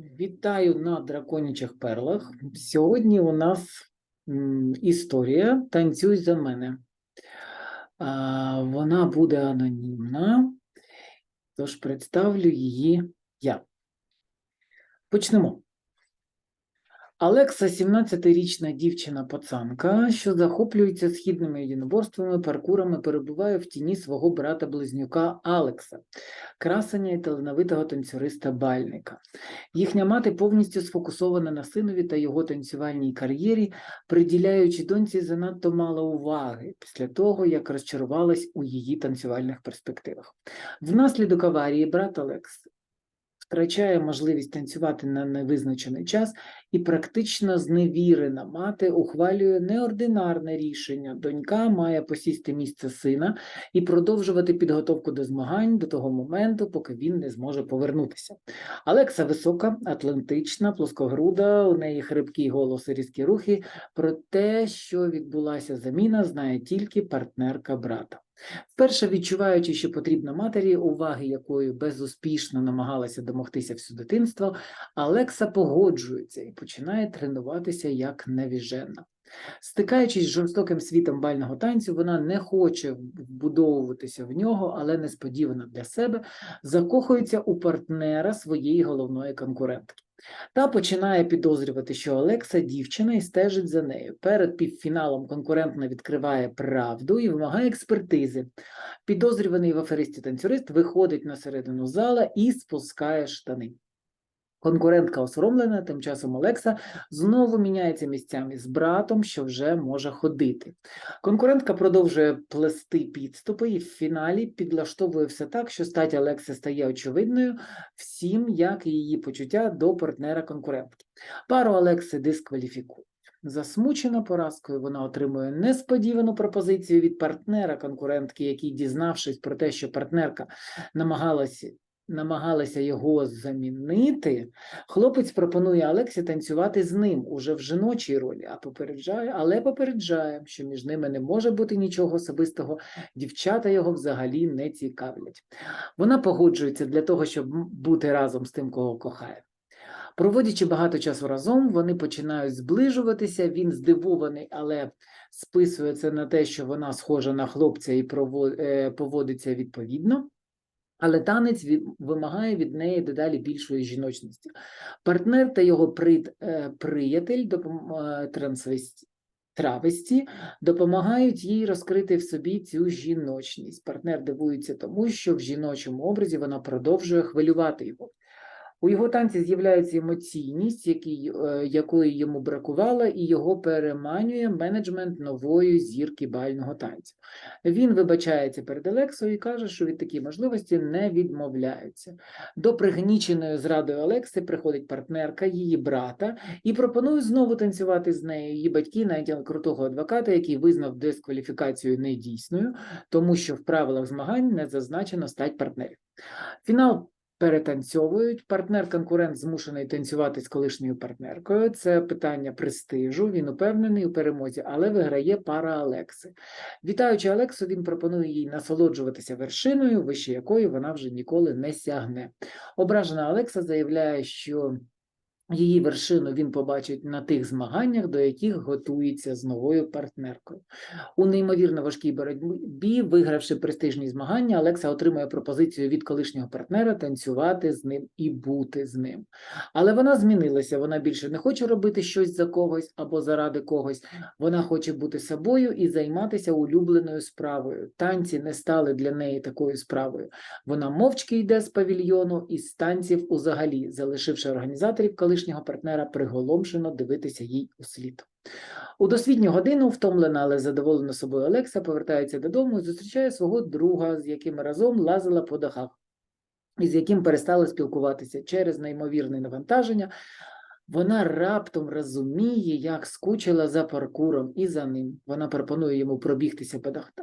Вітаю на драконічих перлах. Сьогодні у нас історія Танцюй за мене. Вона буде анонімна, тож представлю її я. Почнемо. Алекса 17-річна дівчина-пацанка, що захоплюється східними єдиноборствами, паркурами, перебуває в тіні свого брата-близнюка Алекса, красення і талановитого танцюриста Бальника. Їхня мати повністю сфокусована на синові та його танцювальній кар'єрі, приділяючи доньці занадто мало уваги після того, як розчарувалась у її танцювальних перспективах. Внаслідок аварії брат Алекс втрачає можливість танцювати на невизначений час, і практично зневірена мати ухвалює неординарне рішення. Донька має посісти місце сина і продовжувати підготовку до змагань до того моменту, поки він не зможе повернутися. Алекса висока, атлантична, плоскогруда, у неї хрипкий голос і різкі рухи. Про те, що відбулася заміна, знає тільки партнерка брата. Вперше відчуваючи, що потрібна матері, уваги якої безуспішно намагалася домогтися всю дитинство, Алекса погоджується і починає тренуватися як невіжена. Стикаючись з жорстоким світом бального танцю, вона не хоче вбудовуватися в нього, але несподівано для себе закохується у партнера своєї головної конкурентки. Та починає підозрювати, що Олекса дівчина і стежить за нею. Перед півфіналом конкурентна відкриває правду і вимагає експертизи. Підозрюваний в аферисті танцюрист виходить на середину зала і спускає штани. Конкурентка осоромлена, тим часом Олекса знову міняється місцями з братом, що вже може ходити. Конкурентка продовжує плести підступи і в фіналі підлаштовує все так, що стать Олекси стає очевидною всім, як і її почуття до партнера конкурентки. Пару Олекси дискваліфікують. Засмучена поразкою, вона отримує несподівану пропозицію від партнера конкурентки, який, дізнавшись про те, що партнерка намагалася намагалася його замінити, хлопець пропонує Алексі танцювати з ним уже в жіночій ролі, а попереджає, але попереджає, що між ними не може бути нічого особистого, дівчата його взагалі не цікавлять. Вона погоджується для того, щоб бути разом з тим, кого кохає. Проводячи багато часу разом, вони починають зближуватися. Він здивований, але списує це на те, що вона схожа на хлопця і е, поводиться відповідно. Але танець вимагає від неї дедалі більшої жіночності. Партнер та його прид, е, приятель допом, е, трансвесті, травесті допомагають їй розкрити в собі цю жіночність. Партнер дивується тому, що в жіночому образі вона продовжує хвилювати його. У його танці з'являється емоційність, який, е, якої йому бракувало, і його переманює менеджмент нової зірки бального танцю. Він вибачається перед Олексою і каже, що від такої можливості не відмовляється. До пригніченої зрадою Олекси приходить партнерка її брата і пропонує знову танцювати з нею. Її батьки найняли крутого адвоката, який визнав дискваліфікацію недійсною, тому що в правилах змагань не зазначено стать партнерів. Фінал перетанцьовують. Партнер-конкурент змушений танцювати з колишньою партнеркою. Це питання престижу. Він упевнений у перемозі, але виграє пара Алекси. Вітаючи Алексу, він пропонує їй насолоджуватися вершиною, вище якої вона вже ніколи не сягне. Ображена Алекса заявляє, що Її вершину він побачить на тих змаганнях, до яких готується з новою партнеркою. У неймовірно важкій боротьбі, вигравши престижні змагання, Олекса отримує пропозицію від колишнього партнера танцювати з ним і бути з ним. Але вона змінилася. Вона більше не хоче робити щось за когось або заради когось. Вона хоче бути собою і займатися улюбленою справою. Танці не стали для неї такою справою. Вона мовчки йде з павільйону і з танців узагалі, залишивши організаторів колишнього партнера приголомшено дивитися їй у слід. У досвідню годину втомлена, але задоволена собою Олекса повертається додому і зустрічає свого друга, з яким разом лазила по дахах, і з яким перестала спілкуватися через неймовірне навантаження. Вона раптом розуміє, як скучила за паркуром і за ним. Вона пропонує йому пробігтися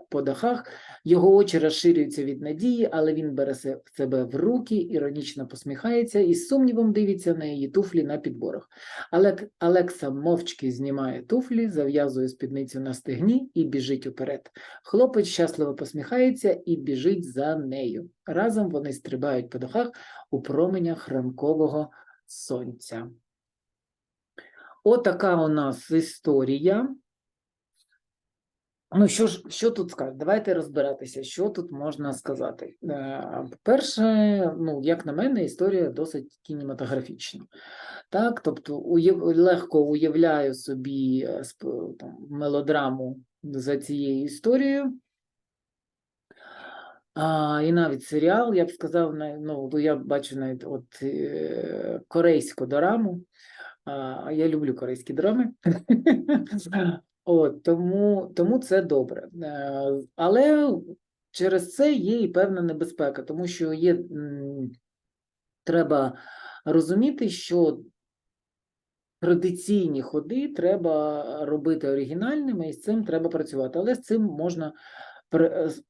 по дахах, його очі розширюються від надії, але він бере себе в руки, іронічно посміхається і з сумнівом дивиться на її туфлі на підборах. Але Алекса мовчки знімає туфлі, зав'язує спідницю на стегні і біжить уперед. Хлопець щасливо посміхається і біжить за нею. Разом вони стрибають по дахах у променях ранкового сонця. Отака у нас історія. Ну, що ж, що тут сказати? Давайте розбиратися, що тут можна сказати. Е, По-перше, ну, як на мене, історія досить кінематографічна. Так, тобто уяв... легко уявляю собі е, там, мелодраму за цією історією. А, і навіть серіал, я б сказав, ну, я бачу навіть от, е, корейську дораму. Я люблю корейські драми. От, тому, тому це добре. Е, Але через це є і певна небезпека, тому що є, треба розуміти, що традиційні ходи треба робити оригінальними, і з цим треба працювати. Але з цим можна,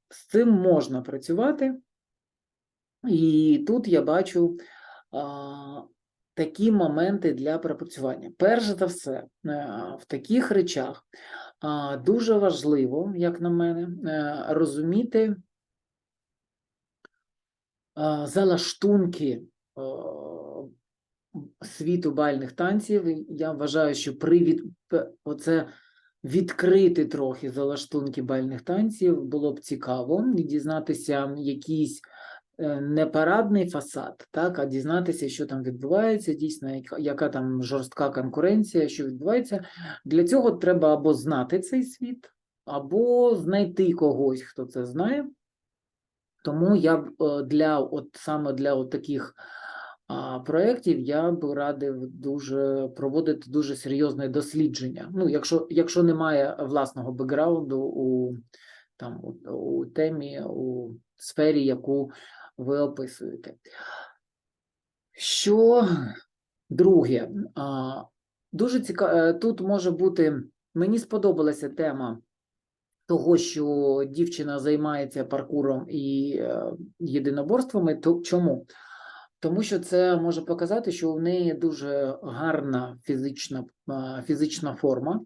з цим можна працювати. І тут я бачу такі моменти для пропрацювання. Перш за все, е, в таких речах дуже важливо, як на мене, е, розуміти залаштунки е, світу бальних танців. Я вважаю, що при від... оце відкрити трохи залаштунки бальних танців було б цікаво дізнатися якийсь е, не парадний фасад, так, а дізнатися, що там відбувається, дійсно, яка, яка там жорстка конкуренція, що відбувається. Для цього треба або знати цей світ, або знайти когось, хто це знає. Тому я б е, для от саме для от таких а, проєктів я б радив дуже проводити дуже серйозне дослідження. Ну, якщо, якщо немає власного бекграунду у там у, у темі, у сфері, яку ви описуєте. Що друге, дуже цікаво, тут може бути, мені сподобалася тема того, що дівчина займається паркуром і е, єдиноборствами, то чому? Тому що це може показати, що у неї дуже гарна фізична, фізична форма,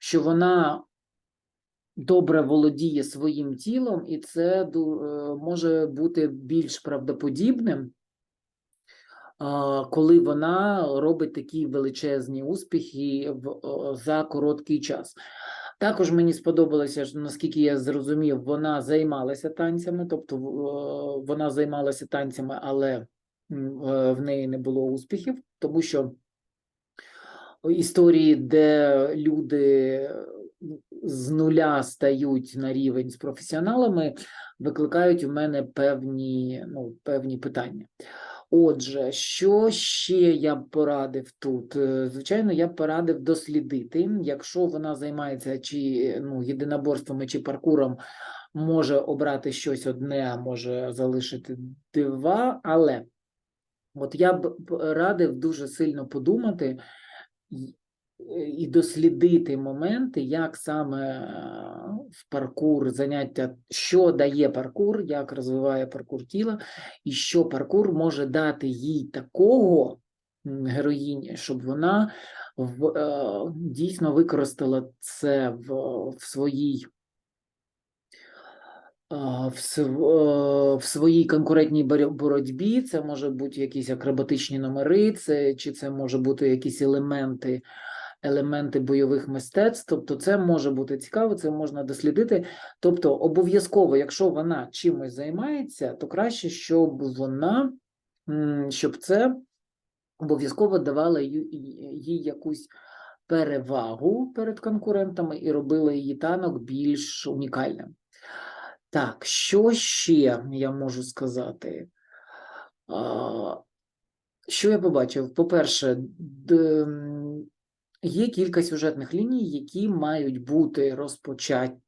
що вона добре володіє своїм тілом, і це е, може бути більш правдоподібним, коли вона робить такі величезні успіхи за короткий час. Також мені сподобалося, що, наскільки я зрозумів, вона займалася танцями, тобто вона займалася танцями, але е, в неї не було успіхів, тому що історії, де люди з нуля стають на рівень з професіоналами, викликають у мене певні, ну, певні питання. Отже, що ще я б порадив тут? Е, Звичайно, я б порадив дослідити, якщо вона займається чи ну, єдиноборствами, чи паркуром, може обрати щось одне, а може залишити два, але от я б радив дуже сильно подумати і- дослідити моменти, як саме е, в паркур заняття, що дає паркур, як розвиває паркур тіла, і що паркур може дати їй такого героїні, щоб вона в, е, дійсно використала це в, в своїй. Е, в своїй конкурентній боротьбі це може бути якісь акробатичні номери, це, чи це може бути якісь елементи, елементи бойових мистецтв. Тобто, це може бути цікаво, це можна дослідити. Тобто, обов'язково, якщо вона чимось займається, то краще, щоб вона, щоб це обов'язково давало їй якусь перевагу перед конкурентами і робило її танок більш унікальним. Так, що ще я можу сказати? Що я побачив? По-перше, є кілька сюжетних ліній, які мають бути розпочаті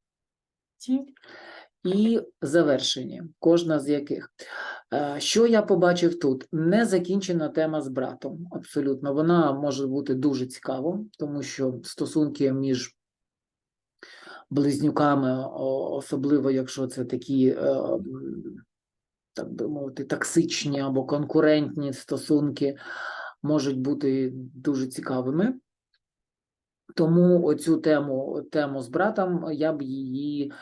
і завершені, кожна з яких. Е, Що я побачив тут? Незакінчена тема з братом. Абсолютно, вона може бути дуже цікава, тому що стосунки між близнюками, особливо якщо це такі, е, так би мовити, токсичні або конкурентні стосунки, можуть бути дуже цікавими. Тому оцю тему, тему з братом я б її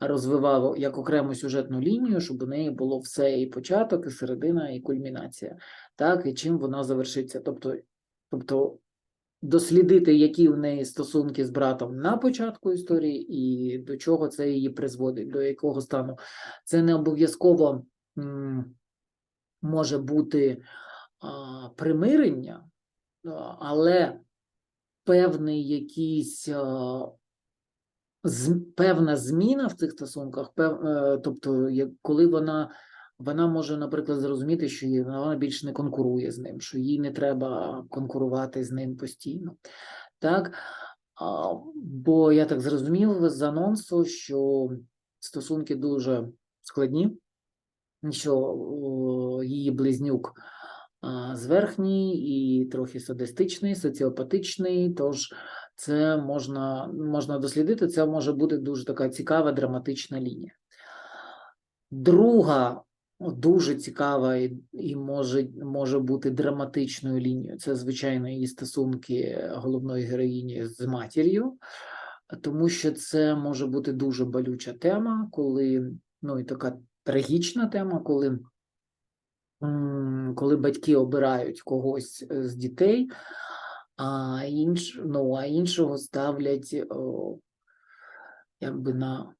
розвивав як окрему сюжетну лінію, щоб у неї було все і початок, і середина, і кульмінація. Так, і чим вона завершиться. Тобто, тобто дослідити, які в неї стосунки з братом на початку історії, і до чого це її призводить, до якого стану. Це не обов'язково може бути а, примирення, але певний якийсь. Певна зміна в цих стосунках, пев, е, тобто, коли вона, вона може, наприклад, зрозуміти, що їй- вона більше не конкурує з ним, що їй не треба конкурувати з ним постійно. Так? Бо я так зрозумів з анонсу, що стосунки дуже складні, що її близнюк зверхній і трохи садистичний, соціопатичний, тож це можна, можна дослідити, це може бути дуже така цікава драматична лінія. Друга дуже цікава і, і може, може бути драматичною лінією. Це, звичайно, її стосунки головної героїні з матір'ю, тому що це може бути дуже болюча тема, коли ну і така трагічна тема, коли, коли батьки обирають когось е, з дітей, а, інш, ну, а іншого ставлять о, якби на,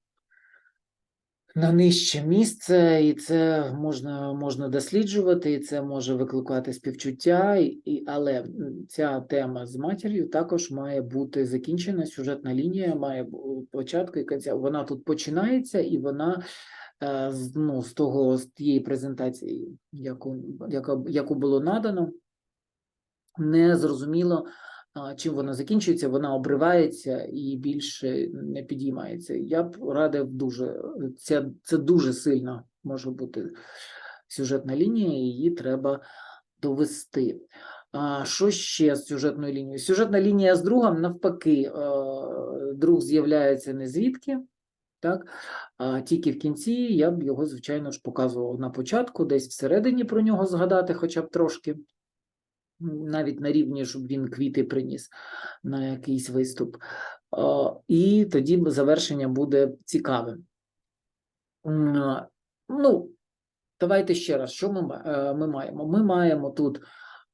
на нижче місце, і це можна, можна досліджувати, і це може викликати співчуття, і, але ця тема з матір'ю також має бути закінчена, сюжетна лінія має початку і кінця. Вона тут починається, і вона з, ну, з того, з тієї презентації, яку, яка, яку було надано, не зрозуміло, чим вона закінчується, вона обривається і більше не підіймається. Я б радив дуже, це, це дуже сильна може бути сюжетна лінія, її треба довести. А що ще з сюжетною лінією? Сюжетна лінія з другом, навпаки, е, друг з'являється не звідки, так? А тільки в кінці я б його, звичайно ж, показував на початку, десь всередині про нього згадати, хоча б трошки навіть на рівні, щоб він квіти приніс на якийсь виступ. І тоді завершення буде цікавим. Ну, давайте ще раз, що ми, е, ми маємо? Ми маємо тут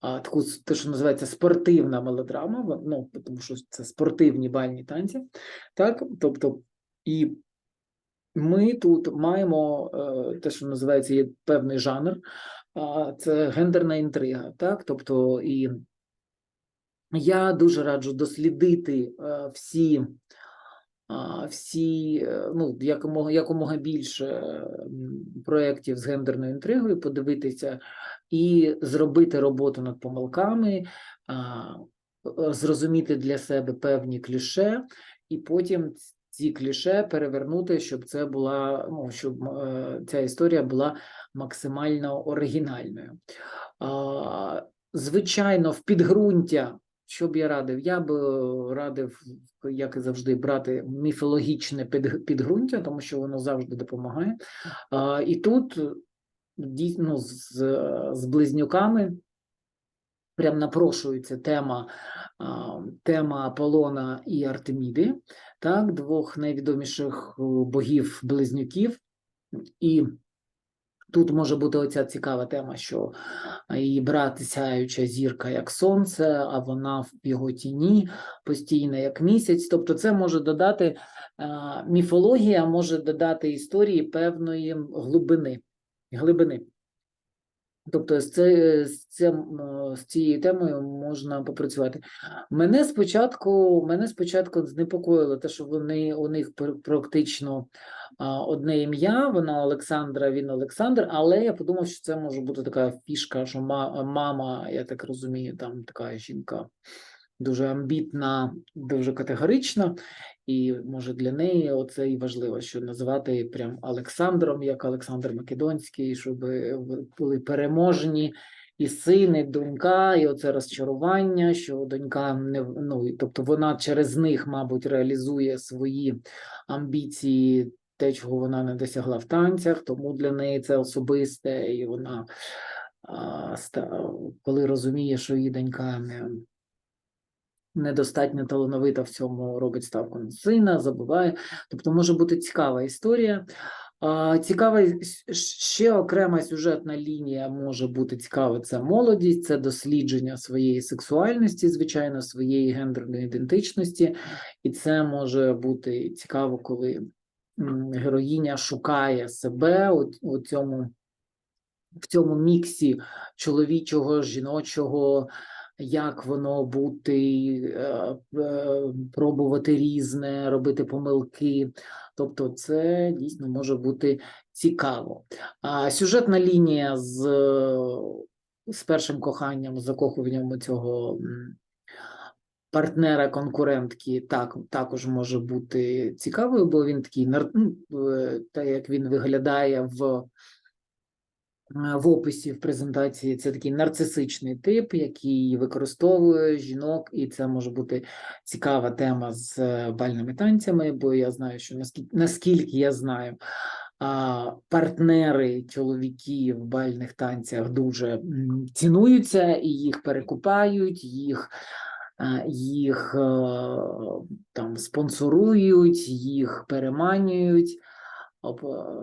таку, те, що називається спортивна мелодрама, ну, тому що це спортивні бальні танці, так? Тобто, і ми тут маємо е, те, що називається є певний жанр, це гендерна інтрига, так? Тобто, і я дуже раджу дослідити е, всі, всі, е, ну, якомога, якомога більше проєктів з гендерною інтригою, подивитися і зробити роботу над помилками, зрозуміти для себе певні кліше, і потім ці кліше перевернути, щоб це була, ну, щоб е, ця історія була максимально оригінальною. Звичайно, в підґрунтя, що б я радив? Я б е, радив, як і завжди, брати міфологічне під- підґрунтя, тому що воно завжди допомагає. А, І тут дійсно з, з близнюками прям напрошується тема, тема Аполлона і Артеміди, так, двох найвідоміших е, богів-близнюків. І тут може бути оця цікава тема, що її брат сяюча зірка як сонце, а вона в його тіні постійно як місяць. Тобто, це може додати міфологія, може додати історії певної глибини. глибини. Тобто з, це, з, цим, е, з цією темою можна попрацювати. Мене спочатку, мене спочатку знепокоїло те, що вони у них пр- практично одне ім'я, вона Олександра, він Олександр, але я подумав, що це може бути така фішка, що ма- мама, я так розумію, там така жінка дуже амбітна, дуже категорична, і може для неї оце і важливо, що називати прям Олександром, як Олександр Македонський, щоб були переможні і син, і донька, і оце розчарування, що донька не ну, тобто вона через них, мабуть, реалізує свої амбіції, те, чого вона не досягла в танцях, тому для неї це особисте, і вона а, коли розуміє, що її донька не недостатньо талановита в цьому робить ставку на сина, забуває. Тобто може бути цікава історія. Цікава ще окрема сюжетна лінія може бути цікава. Це молодість, це дослідження своєї сексуальності, звичайно, своєї гендерної ідентичності, і це може бути цікаво, коли героїня шукає себе у, цьому в цьому міксі чоловічого, жіночого, як воно бути, е, е, пробувати різне, робити помилки. Тобто, це дійсно може бути цікаво. А сюжетна лінія з, з першим коханням, з закохуванням цього партнера конкурентки так, також може бути цікавою, бо він такий ну, е, та як він виглядає в в описі в презентації це такий нарцисичний тип, який використовує жінок, і це може бути цікава тема з е, бальними танцями, бо я знаю, що наскільки, наскільки я знаю, партнери чоловіків в бальних танцях дуже цінуються і їх перекупають, їх. е, Їх е, там спонсорують, їх переманюють е,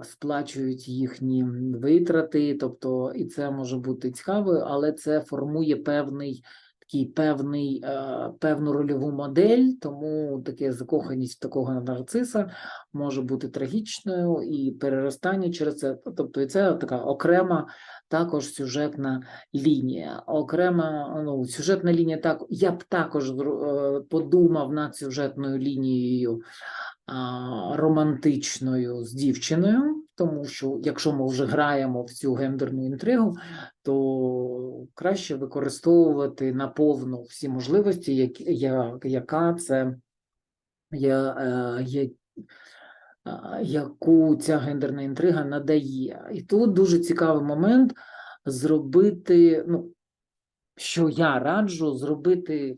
сплачують їхні витрати, тобто і це може бути цікаво, але це формує певний такий певний, е, певну рольову модель, тому таке закоханість в такого нарциса може бути трагічною і переростання через це. Тобто, і це така окрема також сюжетна лінія. Окрема ну, сюжетна лінія так, я б також е, подумав над сюжетною лінією романтичною з дівчиною, тому що якщо ми вже граємо в цю гендерну інтригу, то краще використовувати наповну всі можливості, як, я, яка це е, є, яку ця гендерна інтрига надає. І тут дуже цікавий момент зробити, ну, що я раджу зробити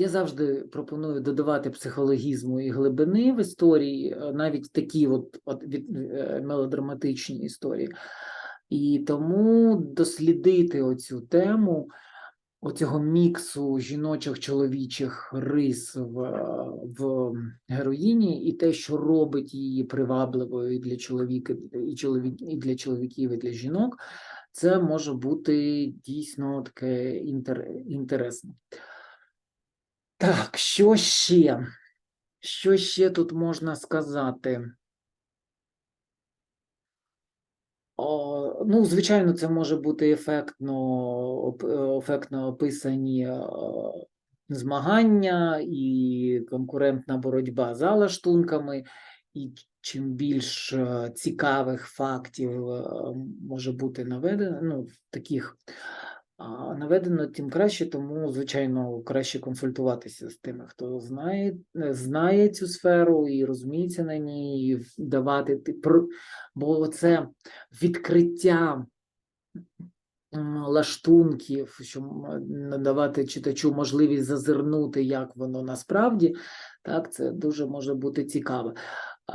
я завжди пропоную додавати психологізму і глибини в історії, е, навіть такі от, от від, е, мелодраматичні історії. І тому дослідити оцю тему, оцього міксу жіночих чоловічих рис в, е, в героїні, і те, що робить її привабливою і для чоловіка, і чоловік, і для чоловіків, і для жінок, це може бути дійсно таке інтер, інтересне. Так, що ще? Що ще тут можна сказати? Ну, звичайно, це може бути ефектно, ефектно описані е, змагання і конкурентна боротьба за лаштунками, і чим більш е, цікавих фактів е, може бути наведено, ну, таких наведено, тим краще, тому, звичайно, краще консультуватися з тими, хто знає, е, знає цю сферу і розуміється на ній, і давати бо це відкриття лаштунків, що м, надавати читачу можливість зазирнути, як воно насправді, так, це дуже може бути цікаво.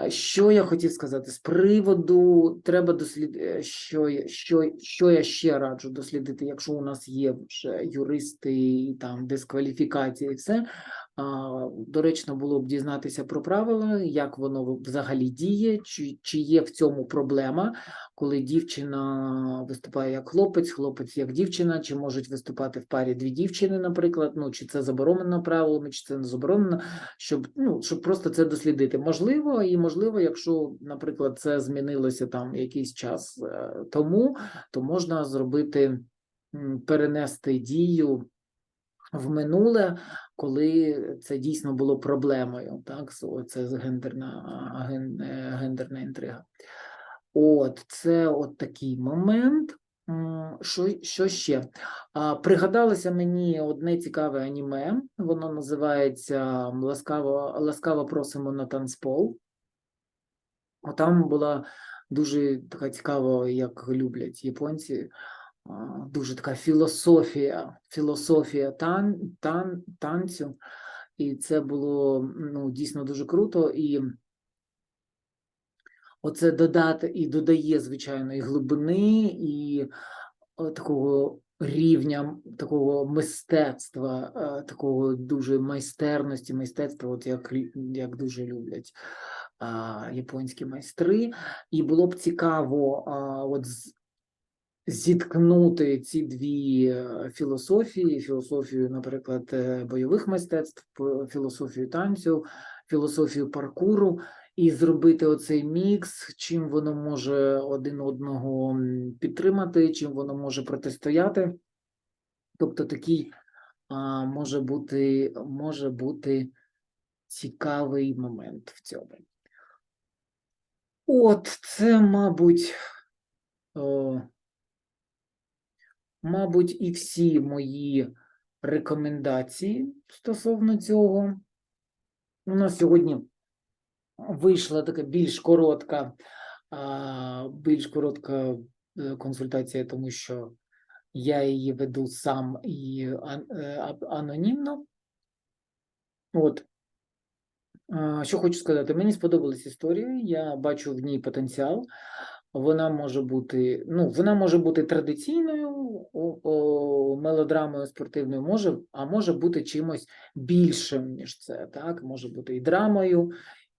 Що я хотів сказати з приводу, треба дослідити, що, я- що, що я ще раджу дослідити, якщо у нас є вже юристи, і там дискваліфікація і все. Доречно було б дізнатися про правила, як воно взагалі діє, чи, чи є в цьому проблема, коли дівчина виступає як хлопець, хлопець як дівчина, чи можуть виступати в парі дві дівчини, наприклад, ну чи це заборонено правилами, чи це не заборонено, щоб ну щоб просто це дослідити. Можливо, і можливо, якщо, наприклад, це змінилося там якийсь час е, тому, то можна зробити перенести дію в минуле, коли це дійсно було проблемою, так, це гендерна, е, гендерна інтрига. От, це от такий момент. Що, що ще? А, пригадалося мені одне цікаве аніме, воно називається Ласкаво, Ласкаво просимо на танцпол. Там була дуже така цікава, як люблять японці, дуже така філософія, філософія тан, тан, танцю. І це було ну, дійсно дуже круто. І оце додати і додає, звичайно, і глибини, і е, такого рівня такого мистецтва, е, такого дуже майстерності, мистецтва, от як, як дуже люблять японські майстри. І було б цікаво от зіткнути ці дві е, філософії: філософію, наприклад, е, бойових мистецтв, філософію танцю, філософію паркуру, і зробити оцей мікс, чим воно може один одного підтримати, чим воно може протистояти. Тобто такий може бути, може бути цікавий момент в цьому. От, це, мабуть, мабуть, і всі мої рекомендації стосовно цього. У нас сьогодні вийшла така більш коротка, більш коротка е, консультація, тому що я її веду сам і е, анонімно. От. Що хочу сказати, мені сподобалась історія, я бачу в ній потенціал. Вона може бути, ну, вона може бути традиційною мелодрамою спортивною, може, а може бути чимось більшим, ніж це. Так? Може бути і драмою,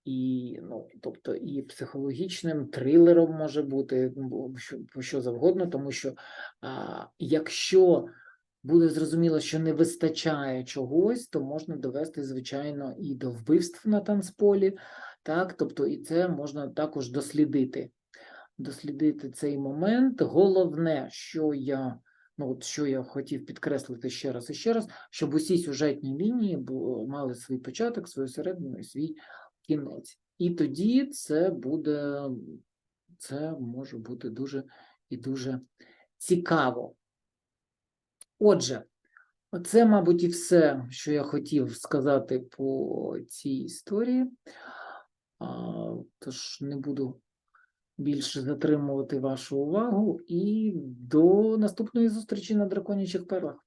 і, ну, тобто, і психологічним трилером може бути, що, що завгодно, тому що а, якщо буде зрозуміло, що не вистачає чогось, то можна довести, звичайно, і до вбивств на танцполі, так, тобто і це можна також дослідити. Дослідити цей момент. Головне, що я, ну, от що я хотів підкреслити ще раз і ще раз, щоб усі сюжетні лінії мали свій початок, свою середину і свій кінець. І тоді це буде, це може бути дуже і дуже цікаво. Отже, це, мабуть, і все, що я хотів сказати по цій історії. Тож не буду більше затримувати вашу увагу і до наступної зустрічі на драконячих перлах.